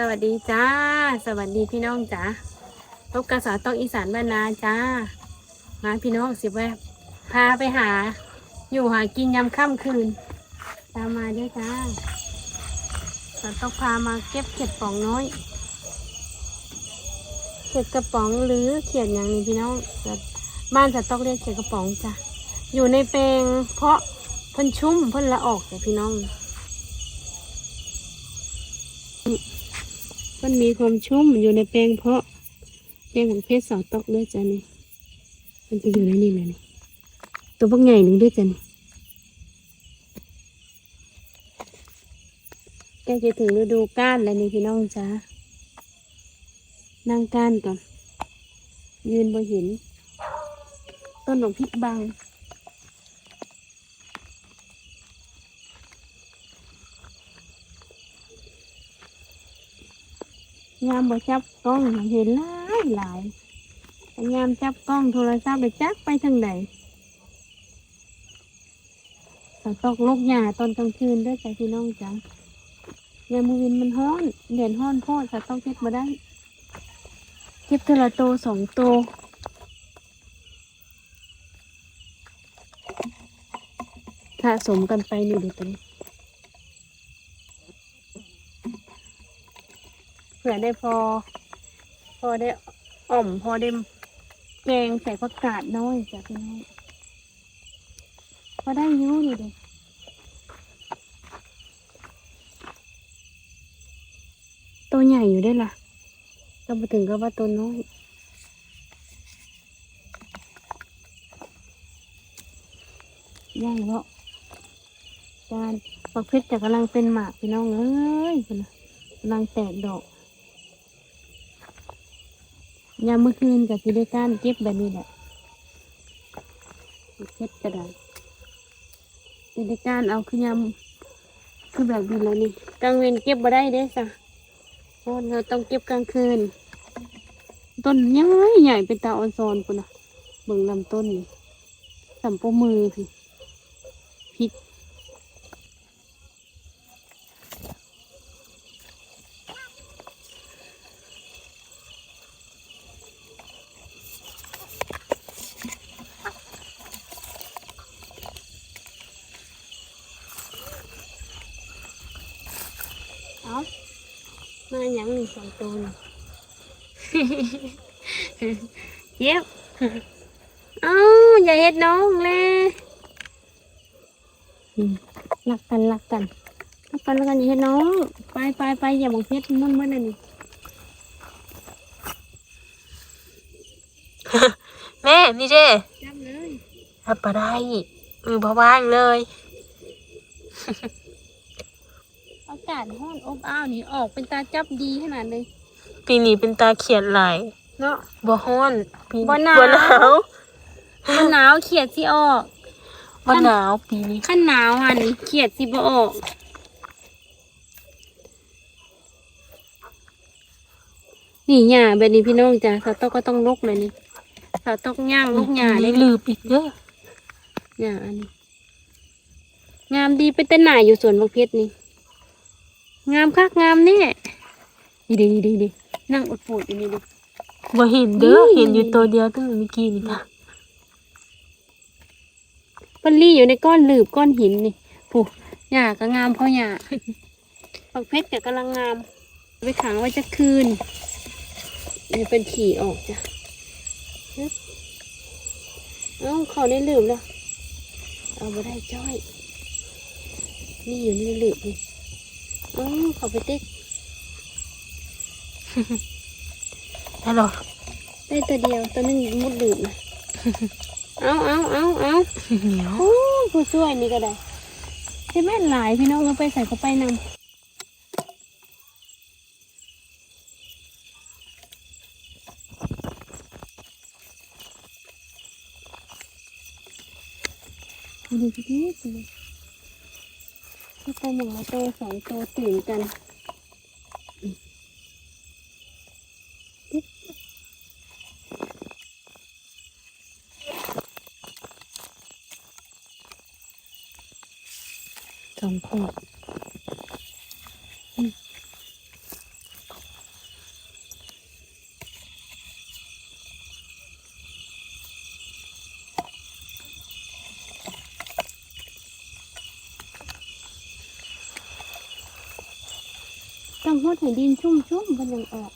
สวัสดีจ้า สวัสดีพี่น้องจ้าพบกับสาวต้องอีสานบ้านนาจ้า มาพี่น้องสิบแวบพาไปหา อยู่หากินยามค่ำคืน ตามมาด้วยจ้าสาวต้องพามาเก็บเขียดป๋องน้อย เขียดกระป๋องหรือเขียดอย่างนี้พี่น้องบ้านสาวต้องเรียกเขียดกระป๋องจ้ะอยู่ในแปลงเพราะพิ่นชุ่มพิ่นละออกแต่พี่น้อง มันมีความชุ่มอยู่ในแปลงเพาะแปลงของเพชรสาวตอกด้วยจ้ะนี่มันจะอยู่ในนี่แหละนี่ตัวบักใหญ่หนึ่งด้วยจ้ะนี่ใกล้จะถึงฤดูก้านแล้วนี่พี่น้องจ้านั่งก้านก่อนยืนบนหินต้นหลงพริกบัง ยามบ่จับกล้องเห็นหลายหลายแต่ยามจับกล้องโทรศัพท์ไปจักไปทางใดสตอกลกหญ้าตอนกลางคืนด้วยใจพี่น้องจ้ะยามมือวินมันฮ้อนเด่นฮ้อนโพดสตอกเก็บมาได้ เก็บเทละโตสองโตสะสมกันไปนี่เดี๋ยวตัวนี้ เผื่อได้พอ พอได้อ่อม พอได้แกงใส่ผักกาดน้อยจ้ะพี่น้องพอได้ยุ่นี่เด็กตัวใหญ่อยู่ได้ล่ะก็มาถึงก็ว่าตัวน้อยย่างแล้วจานปักเพชรจะกำลังเป็นหมากพี่น้องเอ้ยพุ่นน่ะกำลังแตกดอก ยามเมื่อคืนกับที่ได้ก้านเก็บแบบนี้แหละเก็บกระดาษที่ได้ก้านเอาคือยามคือแบบนี้แล้วนี่กลางเวรเก็บบ่ได้เด้จ้ะเพรเราต้องเก็บกลางคืน ต้นใหญ่ใหญ่เป็นตาออนซอนปุ่นนะเบิ่งลำต้นนี่สัมปมือพี่พริ เอามาหยังนี่สองตัวนี่เย็บเอาอย่าเฮ็ดน้องเลยอืมรักกันรักกันรักกันรักกันอย่าเฮ็ดน้อง ไปไปไปอย่าบอกเฮ็ดมันมันอันนี้แม่นี่เด้จับเลยรับปได้มือบ่ว่างเลยอากาศร้อนอบอ้าวนี่ออกเป็นตาจับดีขนาดเลยปีนี้เป็นตาเขียดหลายเนาะบ่ฮ้อนปีบ่หนาวบ่หนาวมันหนาวเขียดสิออกบ่หนาวปีนี้ขั้นหนาวหันเขียดสิบ่ออกนี่หญ้าแบบนี้พี่น้องจ้ะสาวตอกก็ต้องลกเลยนี่สาวตอกย่างลกหญ้านี่ได้ลืบอีกเด้อหญ้าอันนี้งามดีเป็นต้นหน่ายอยู่สวนบักเพชรนี่ งามคักงามแน่ดีดีดีดีนั่งอดปวดอยู่นี่ดิบ่เห็นเด้อนี่เห็นอยู่ตัวเดียวตั้งเมื่อกี้นี่ค่ะปันลี่อยู่ในก้อนหลืบก้อนหินนี่ผู้หญ้าก็งามเพราะหญ้าบักเพชรก็กำลังงาม ไปขังไว้จะคืนนี่เป็นขี่ออกจ้ะฮึบเอ้าเขาได้ลืมแล้วเอาไปได้จ้อย นี่อยู่นี่ลืมนี่เอ้าเขาไปติ๊กฮัลโหลได้ตัวเดียวตัวนึงมุดลืมนะเอาเอาเอาเอาเหนียวโอ้ผู้ช่วยนี่ก็ได้ใช่ไหมหลายพี่น้องเอาไปใส่เข้าไปนำดูดีดีสิ ที่ไปหนึ่งมาโตสองโตตื่นกันสองขวดอืม ต้องฮ ดให้ดินชุ่มๆมันยังออก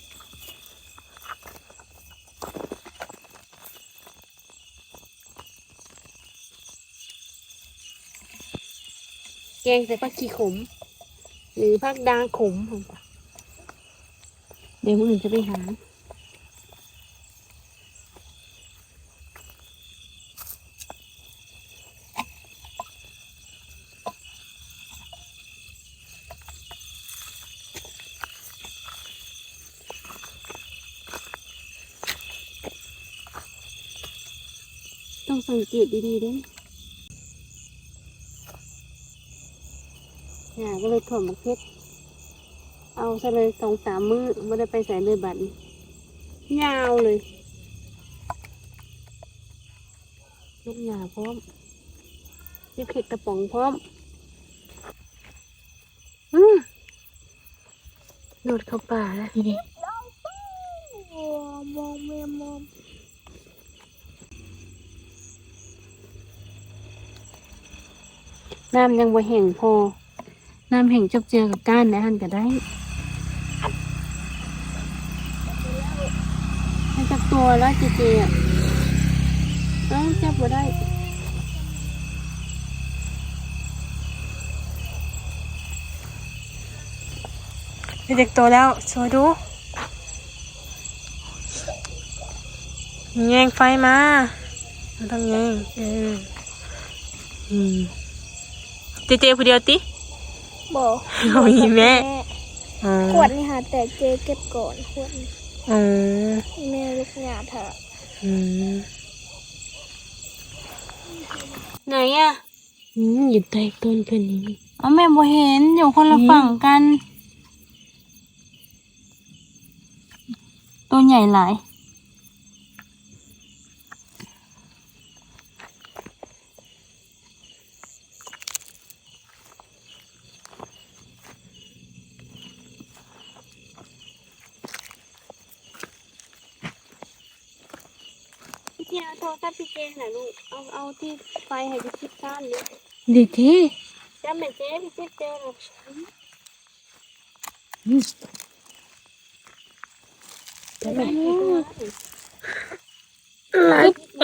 แกงใส่ผักขี้ขม หรือผักดางขมเดี๋ยวคนอื่นจะไปหา งสังเกตดีๆด้วยเนี่ยก็เลยถ่วมมะเพชรเอาซะเลยสองสามมือไม่ได้ไปใส่เลยบัตรยาวเลย ลูกหยาพร้อมยี่เผ็ดกระป๋องพร้อมอืมโดดเข้าป่าแล้วนี่ดิมองเมมอง น้ำยังบ่แห้งพอ น้ำแห้งจบเจอกับก้านนะหันก็ได้ให้จับตัวแล้วเจเจอะเอ้าจับบ่ได้เด็กโตแล้วช่วยดูแยงไฟมาต้องแยงเอออืม เจเจผู้เดียวติ บอกเอาอีแม่ อ๋อขวดนี่หาแต่เจเก็บก่อนขวดนี่อ๋อแม่ลูกหยาเถอะอืมไหนอะอืมอยู่ใต้ต้นเพื่อนนี้เอาแม่บ่เห็นอยู่คนละอืมฝั่งกัน ตัวใหญ่หลาย พี่เจเอา โทรศัพท์พี่เจหน่อยลูก เอาเอาที่ไฟให้พี่ชิดก้านเลยดีทีจำเหมือนเจ๊พี่ชิดเจอหรอกอืมจะไปให้ดูนะ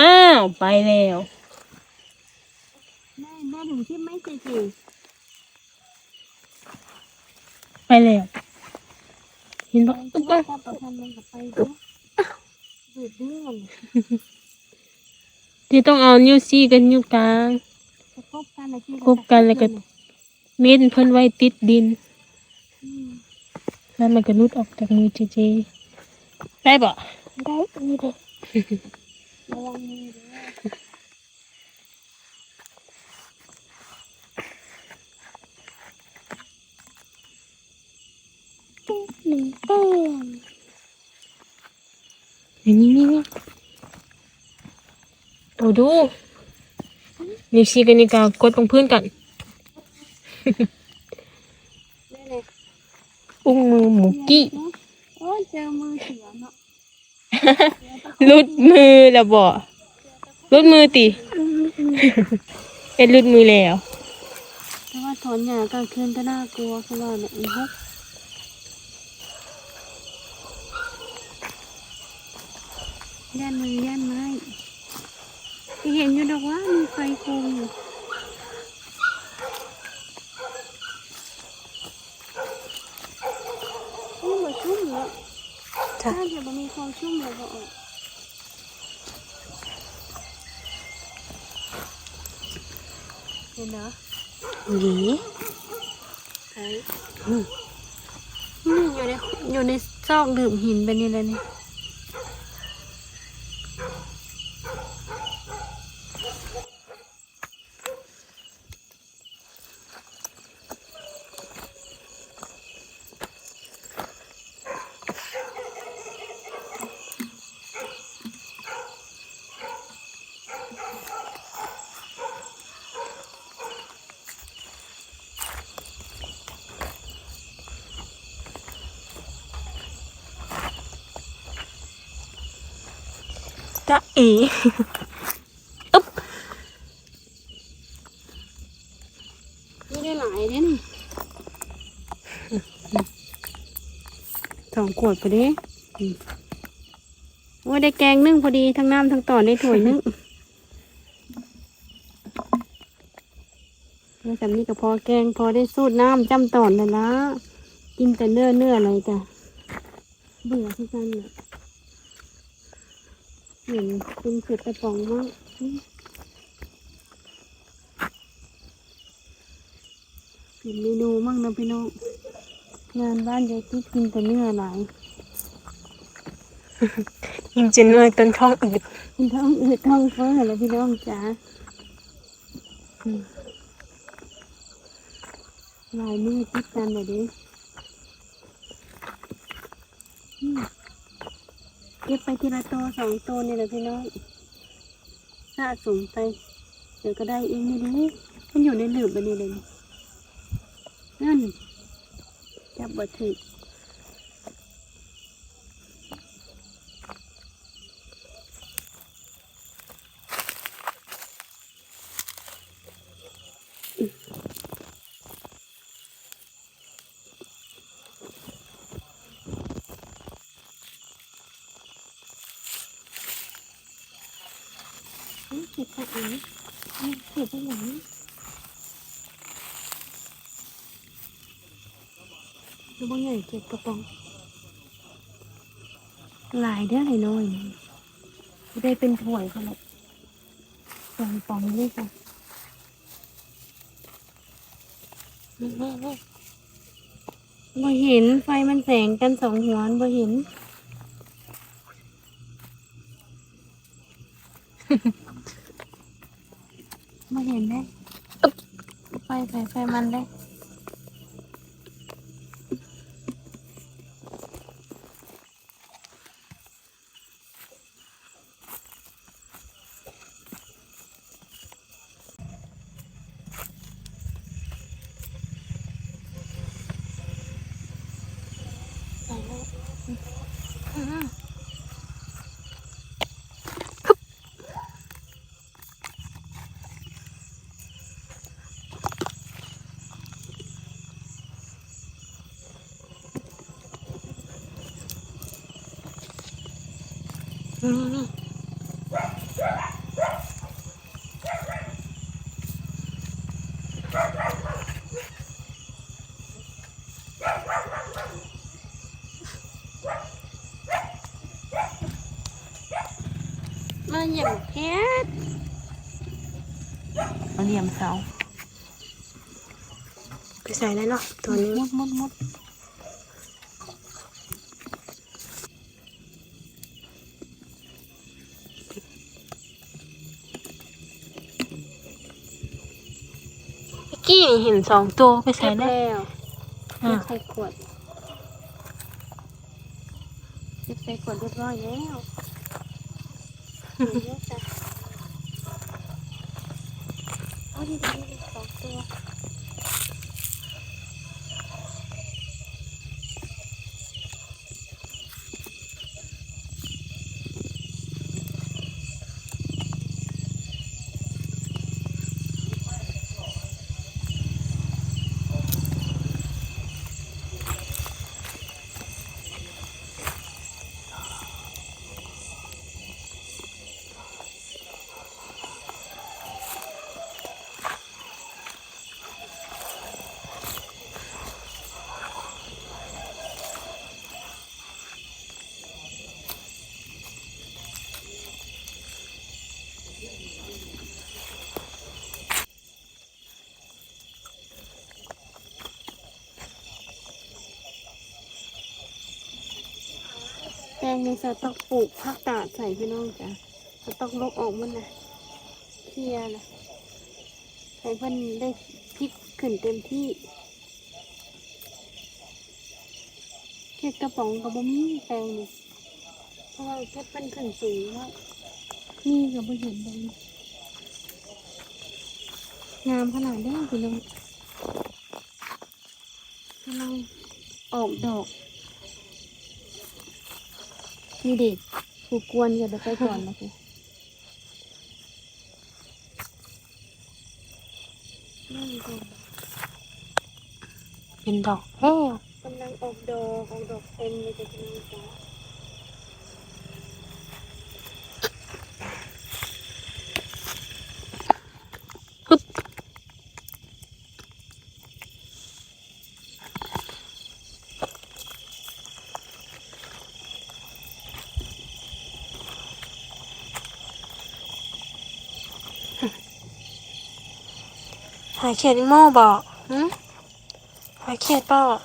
อ้าวไปแล้วแม่แม่ดูที่ไม่เจเจไปแล้วเห็นปะถ้าประทันมันกับไปดูดูดเรื่อง ที่ต้องเอานิ้วซี่กับนิ้วกลางจะคบกันอะไรที่คบกันแล้วก็เม็ดเพิ่นไว้ติดดิน แล้วมันก็รุดออกจากมือเจเจได้ปะได้นี่เด็กระวังมือด้วยหนึ่งแต้มนี่นี่นี่ นี่โอ้ดูนิ้วซี่กับนิ้วกลางกดตรงพื้นกันได้เลยอุ้งมือหมูกี้โอ้ยเจอมือเสือเนาะรุดมือแล้วบ่รุดมือติเป็นรุดมือแล้วแต่ว่าถอนหญ้ากลางคืนก็น่ากลัวเพราะว่าเนี่ยมันฮกย่านมือย่านไม้ที่ เห็นอยู่ดอกว่ามีไฟโคมอยู่นี่มันชุ่มเนาะจ้ะถ้าจะมันมีความชุ่มเลยก็ออกเห็นเนาะหวีใช่นี่อยู่ในอยู่ในซอกดื่มหินไปนี่เลยนี่ จะเอ๋ไม่ได้หลายเด้นี่สองขวดพอดีอืมโอ้ยได้แกงนึ่งพอดีทั้งน้ำทั้งต่อนได้ถ้วยนึงแล้วสำนี้ก็พอแกงพอได้สูตรน้ำจำตอนแล้วละกินแต่เนื้อเนื้ออะไรจ้ะเบื่อที่กันเนี่ยเหมือนเป็นเผ็ดกระป๋องมากอืมเปลี่ยนเมนูมั่งนะพี่น้อง งานบ้านยายติ๊กกินแต่เนื้อหลายยิงจนเมื่อยต้นท้องอืดกินท้องอืดท้องเฟ้อแล้วพี่น้องจ๋าอืมหลายมือติดกันเลยดิอืม เก็บไปทีละตัวสองตัวนี่แหละพี่น้องสะสมไป เดี๋ยวก็ได้เองนี่ดิมันอยู่ในหลืบอันนี้เลยนั่นจับบัถึก เก็บไปไหนเก็บไปไหนดูบ้างใหญ่เก็บกระป๋องหลายเด้อหลายน้อยนี่ไได้เป็นถ้วยเขาหรอกสองปองนี่จ้ะบ่เห็นไฟมันแสงกันสองหัวบ่เห็น ห็นได้ไฟไฟไฟมันได้ไปแล้วอืม มาอย่างเพชรมาเหลี่ยมเสาไปใส่ได้เนาะตัวนี้มดมดมดเมื่อกี้เห็นสองตัวไปใส่ใส่ได้แล้วอะใส่ขวดเก็บใส่ขวดเรียบร้อยแล้ว เดี๋ยวจะเอาดีดีดีสองตัว ในสต๊อกปลูกผักกาดใส่พี่น้องจ้ะสต๊อกลกออกมันนะเคลียร์นะให้เพิ่นได้พริกขึ้นเต็มที่เค็ดกระป๋องกับบ่มีแตงนี่เพราะว่าเค็ดเพิ่นขึ้นสูงแล้วนี่ก็บ่เห็นเลยงามขนาดได้พี่น้องกำลังออกดอก นี่ดิผูกกวนอย่าไปไปก่อนนะพี่อนเป็นดอกแห้วกำลังออกดอก ออกดอกเต็มเลยจะกำลังจ้ะ หาเขียดอีโม่บอกหืมหาเขียดบอก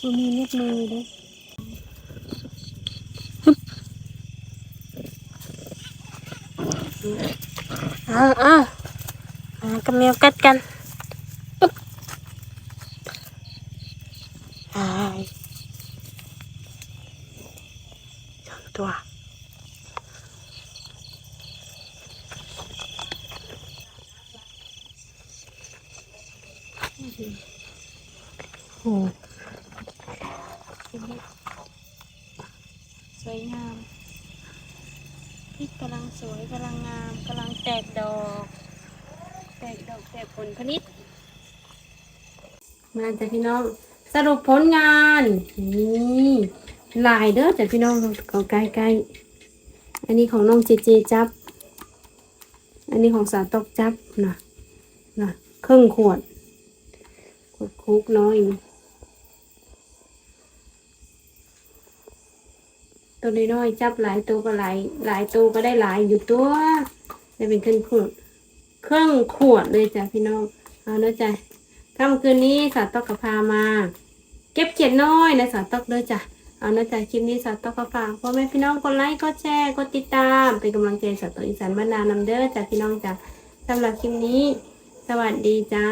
มันมีเล็บมือด้วยเอาเอาเอากับแมวกัดกันปึ๊บอ้ายสองตัว โอ้สวยงามพริกกำลังสวยกำลังงามกำลังแตกดอก แตกดอกแตกผลผลิตมาจ้ะพี่น้องสรุปผลงานนี่ลายเด้อจ้ะพี่น้องเอาใกล้ๆอันนี้ของน้องเจเจจับ อันนี้ของสาวตอกจับนะนะครึ่งขวด คุกน้อย ตัวน้อยๆจับหลายตัวก็หลายหลายตัวก็ได้หลายอยู่ตัวจะเป็นเครื่องขวดเครื่องขวดเลยจ้ะพี่น้องเอาเด้อจ้ะค่ำคืนนี้สาวตอกกับพามา เก็บเขียดน้อยนะสาวตอกเด้อจ้ะเอาเด้อจ้ะคลิปนี้สาวตอกกับฝากพ่อแม่พี่น้องกดไลค์กดแชร์กดติดตามเป็นกำลังใจสาวตอกอีสานบ้านนานำเด้อจ้ะพี่น้องจ้ะสำหรับคลิปนี้ สวัสดีจ้า